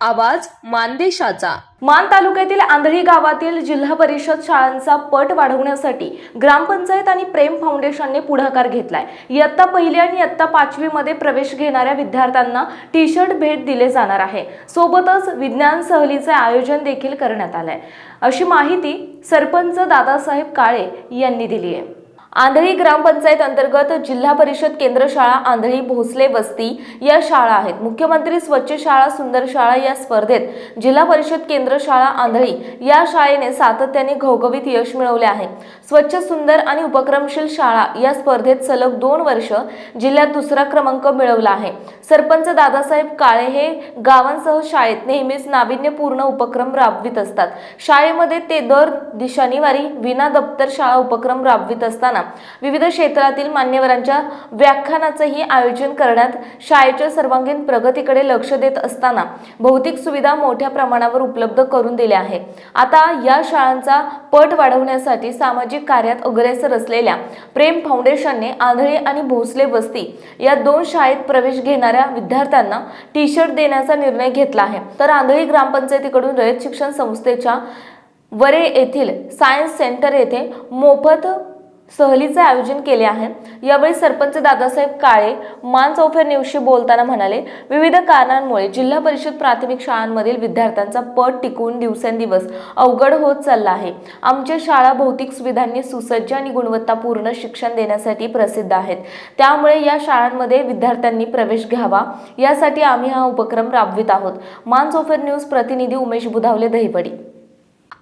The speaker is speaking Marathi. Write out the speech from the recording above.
आवाज मानदेशाचा. मान तालुक्यातील आंधळी गावातील जिल्हा परिषद शाळांचा पट वाढवण्यासाठी ग्रामपंचायत आणि प्रेम फाउंडेशनने पुढाकार घेतलाय. इयत्ता पहिली आणि इयत्ता पाचवी मध्ये प्रवेश घेणाऱ्या विद्यार्थ्यांना टी शर्ट भेट दिले जाणार आहे. सोबतच विज्ञान सहलीचे आयोजन देखील करण्यात आलंय. अशी माहिती सरपंच दादासाहेब काळे यांनी दिली आहे आंधळी ग्रामपंचायत अंतर्गत जिल्हा परिषद केंद्र शाळा आंधळी भोसले वस्ती या शाळा आहेत. मुख्यमंत्री स्वच्छ शाळा सुंदर शाळा या स्पर्धेत जिल्हा परिषद केंद्र शाळा आंधळी या शाळेने सातत्याने घवघवीत यश मिळवले आहे. स्वच्छ सुंदर आणि उपक्रमशील शाळा या स्पर्धेत सलग दोन वर्ष जिल्ह्यात दुसरा क्रमांक मिळवला आहे. सरपंच दादासाहेब काळे हे गावांसह शाळेत नेहमीच नाविन्यपूर्ण उपक्रम राबवित असतात. शाळेमध्ये ते दर दि- शनिवारी विना दप्तर शाळा उपक्रम राबवित असताना विविध क्षेत्रातील मान्यवरांच्या व्याख्यानाचंही आयोजन करण्यात शाळेच्या सर्वांगीण प्रगतीकडे लक्ष देत असताना भौतिक सुविधा मोठ्या प्रमाणावर उपलब्ध करून दिल्या आहे. आता या शाळांचा पट वाढवण्यासाठी सामाजिक कार्यात अग्रेसर असलेल्या प्रेम फाउंडेशनने आंधळी आणि भोसले वस्ती या दोन शाळेत प्रवेश घेणाऱ्या विद्यार्थ्यांना टी शर्ट देण्याचा निर्णय घेतला आहे. तर आंधळी ग्रामपंचायतीकडून रयत शिक्षण संस्थेच्या वरे येथील सायन्स सेंटर येथे मोफत सहलीचे आयोजन केले आहे. यावेळी सरपंच दादासाहेब काळे मान चौफेर न्यूजशी बोलताना म्हणाले विविध कारणांमुळे जिल्हा परिषद प्राथमिक शाळांमधील विद्यार्थ्यांचा पट टिकून दिवसेंदिवस अवघड होत चालला आहे. आमच्या शाळा भौतिक सुविधांनी सुसज्ज आणि गुणवत्तापूर्ण शिक्षण देण्यासाठी प्रसिद्ध आहेत. त्यामुळे या शाळांमध्ये विद्यार्थ्यांनी प्रवेश घ्यावा. यासाठी आम्ही हा उपक्रम राबवित आहोत. मान चौफेर न्यूज प्रतिनिधी उमेश बुधावले दहिवडी.